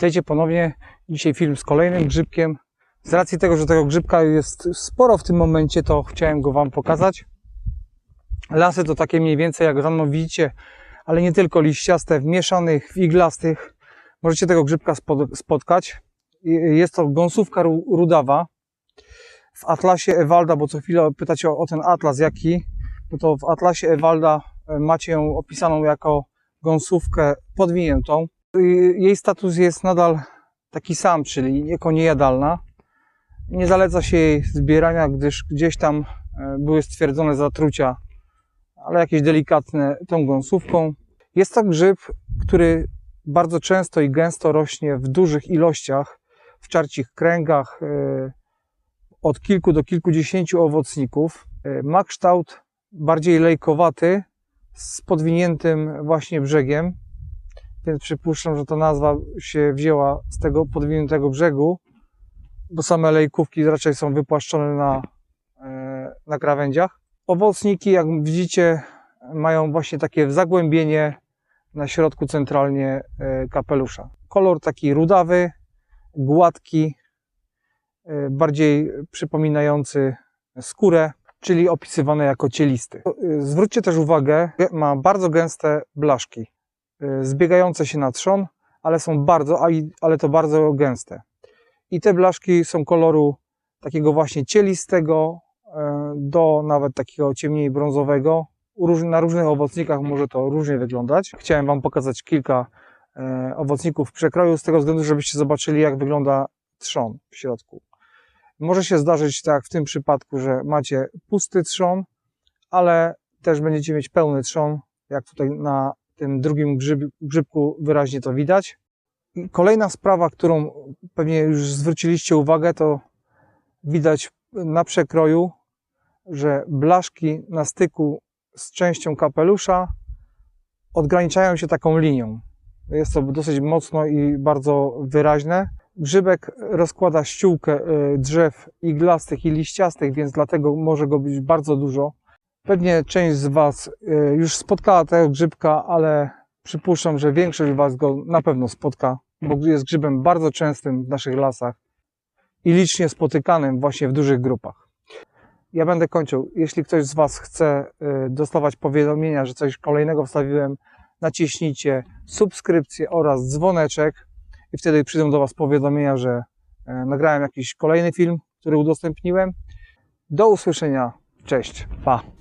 Witajcie ponownie. Dzisiaj film z kolejnym grzybkiem. Z racji tego, że tego grzybka jest sporo w tym momencie, to chciałem go Wam pokazać. Lasy to takie mniej więcej, jak rano widzicie, ale nie tylko liściaste, w mieszanych, w iglastych. Możecie tego grzybka spotkać. Jest to gąsówka ru- rudawa. W atlasie Ewalda, bo co chwilę pytacie o, o ten atlas jaki, no to w atlasie Ewalda e, macie ją opisaną jako gąsówkę podwiniętą. Y, Jej status jest nadal taki sam, czyli jako niejadalna. Nie zaleca się jej zbierania, gdyż gdzieś tam e, były stwierdzone zatrucia, ale jakieś delikatne tą gąsówką. Jest to grzyb, który bardzo często i gęsto rośnie w dużych ilościach, w czarcich kręgach, e, od kilku do kilkudziesięciu owocników. E, Ma kształt bardziej lejkowaty, z podwiniętym właśnie brzegiem, więc przypuszczam, że ta nazwa się wzięła z tego podwiniętego brzegu, bo same lejkówki raczej są wypłaszczone na, e, na krawędziach. Owocniki, jak widzicie, mają właśnie takie zagłębienie na środku centralnie e, kapelusza. Kolor taki rudawy, gładki, e, bardziej przypominający skórę, czyli opisywany jako cielisty. Zwróćcie też uwagę, ma bardzo gęste blaszki zbiegające się na trzon, ale są bardzo, ale to bardzo gęste. I te blaszki są koloru takiego właśnie cielistego y, do nawet takiego ciemniej brązowego. Na różnych owocnikach może to różnie wyglądać. Chciałem Wam pokazać kilka y, owocników w przekroju z tego względu, żebyście zobaczyli jak wygląda trzon w środku. Może się zdarzyć tak w tym przypadku, że macie pusty trzon, ale też będziecie mieć pełny trzon, jak tutaj na tym drugim grzyb, grzybku wyraźnie to widać. Kolejna sprawa, którą pewnie już zwróciliście uwagę, to widać na przekroju, że blaszki na styku z częścią kapelusza odgraniczają się taką linią. Jest to dosyć mocno i bardzo wyraźne. Grzybek rozkłada ściółkę y, drzew iglastych i liściastych, więc dlatego może go być bardzo dużo. Pewnie część z Was y, już spotkała tego grzybka, ale przypuszczam, że większość z Was go na pewno spotka, bo jest grzybem bardzo częstym w naszych lasach i licznie spotykanym właśnie w dużych grupach. Ja będę kończył. Jeśli ktoś z Was chce y, dostawać powiadomienia, że coś kolejnego wstawiłem, naciśnijcie subskrypcję oraz dzwoneczek i wtedy przyjdą do Was powiadomienia, że y, nagrałem jakiś kolejny film, który udostępniłem. Do usłyszenia. Cześć. Pa.